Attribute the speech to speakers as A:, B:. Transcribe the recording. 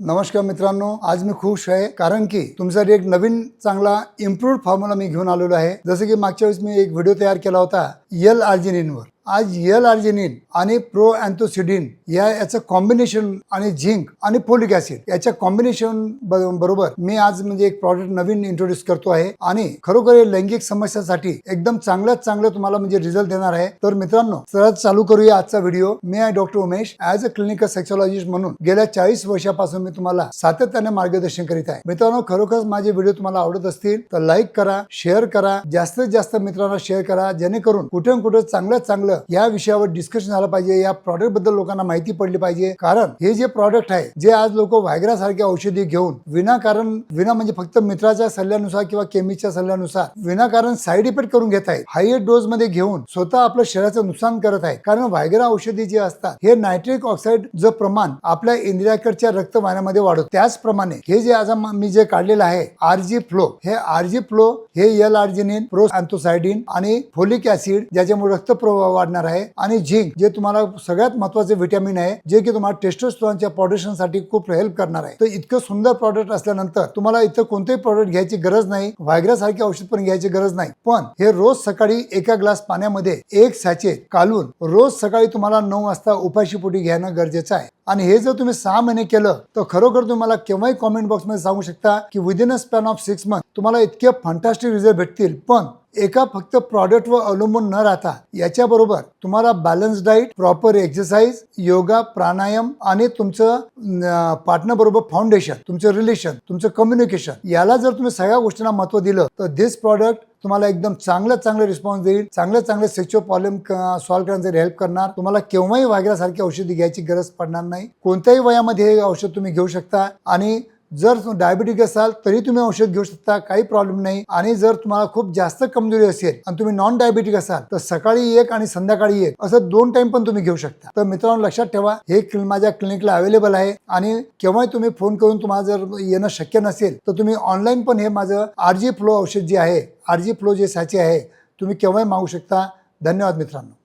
A: नमस्कार मित्रांनो आज मी खुश आहे कारण की तुमच्यासाठी एक नवीन चांगला इम्प्रूव्ह फॉर्म्युला मी घेऊन आलेलो आहे. जसं की मागच्या वेळेस मी एक व्हिडिओ तयार केला होता यल आर्जिनिनवर आज यल आर्जिनिन आणि प्रो अँथोसिडिन या याचं कॉम्बिनेशन आणि झिंक आणि फोलिक ऍसिड याच्या कॉम्बिनेशन बरोबर मी आज म्हणजे एक प्रॉडक्ट नवीन इंट्रोड्यूस करतो आहे. आणि खरोखर लैंगिक समस्यासाठी एकदम चांगल्यात चांगलं तुम्हाला म्हणजे रिझल्ट देणार आहे. तर मित्रांनो सरळ चालू करूया आजचा व्हिडिओ मी आहे doctor Umesh. As a clinical sexologist म्हणून गेल्या चाळीस वर्षापासून मी तुम्हाला सातत्याने मार्गदर्शन करीत आहे. मित्रांनो खरोखर माझे व्हिडिओ तुम्हाला आवडत असतील तर लाईक करा शेअर करा जास्तीत जास्त मित्रांना शेअर करा. जेणेकरून कुठे कुठे चांगल्यात चांगलं या विषयावर डिस्कशन झालं पाहिजे या प्रॉडक्टबद्दल लोकांना माहिती पडली पाहिजे. कारण हे जे प्रॉडक्ट आहे जे आज लोक व्हायग्रा सारख्या औषधी घेऊन विनाकारण विना म्हणजे फक्त मित्राच्या सल्ल्यानुसार किंवा केमीच्या सल्ल्यानुसार विनाकारण साईड इफेक्ट करून घेत आहेत. हाय डोस मध्ये घेऊन स्वतः आपलं शरीराचं नुकसान करत आहे कारण व्हायग्रा औषधी जे असतात हे नायट्रिक ऑक्साईड जो प्रमाण आपल्या इंद्रियाकडच्या रक्तवाहिन्यामध्ये वाढवत. त्याचप्रमाणे हे जे आज मी जे काढलेलं आहे आरजी फ्लो हे आरजी फ्लो हे एल आर्जिनिन प्रोस अँथोसायडिन आणि फोलिक ऍसिड ज्याच्यामुळे रक्तप्रवाह वाढणार आहे. आणि झिंक जे तुम्हाला सगळ्यात महत्त्वाचे व्हिटॅमिन आहे जे की तुम्हाला टेस्टोस्टेरॉनच्या प्रोडक्शनसाठी खूप हेल्प करणार आहे. तर इतकं सुंदर प्रॉडक्ट असल्यानंतर तुम्हाला इथं कोणतेही प्रॉडक्ट घ्यायची गरज नाही व्हायग्रा सारखे औषध पण घ्यायची गरज नाही. पण हे रोज सकाळी एका ग्लास पाण्यामध्ये एक सॅचे कालून रोज सकाळी तुम्हाला नऊ वाजता उपाशी पोटी घेणं गरजेचं आहे. आणि हे जर तुम्ही सहा महिने केलं तर खरोखर तुम्हाला केव्हाही कॉमेंट बॉक्समध्ये सांगू शकता की within a span of six month तुम्हाला इतके फंटास्टिक रिझल्ट भेटतील. पण एका फक्त प्रॉडक्टवर अवलंबून न राहता याच्याबरोबर तुम्हाला balance diet proper exercise yoga pranayama आणि तुमचं पार्टनर बरोबर फाउंडेशन तुमचं रिलेशन तुमचं कम्युनिकेशन याला जर तुम्ही सगळ्या गोष्टींना महत्त्व दिलं तर दिस प्रॉडक्ट तुम्हाला एकदम चांगलं चांगलं रिस्पॉन्स देईल चांगलं चांगलं सेक्च्युअल प्रॉब्लेम सॉल्व्ह करण्यासाठी हेल्प करणार तुम्हाला केव्हाही वागल्यासारखी औषधी घ्यायची गरज पडणार नाही. कोणत्याही वयामध्ये हे औषध तुम्ही घेऊ शकता आणि जर डायबिटिक असाल तरी तुम्ही औषध घेऊ शकता काही प्रॉब्लेम नाही. आणि जर तुम्हाला खूप जास्त कमजोरी असेल आणि तुम्ही नॉन डायबिटिक असाल तर सकाळी एक आणि संध्याकाळी एक असं दोन टाइम पण तुम्ही घेऊ शकता. तर मित्रांनो लक्षात ठेवा हे माझ्या क्लिनिकला अवेलेबल आहे. आणि केव्हाही तुम्ही फोन करून तुम्हाला जर येणं शक्य नसेल तर तुम्ही ऑनलाईन पण हे माझं आरजी फ्लो औषध जे आहे आरजी फ्लो जे साचे आहे तुम्ही केव्हाही मागू शकता. धन्यवाद मित्रांनो.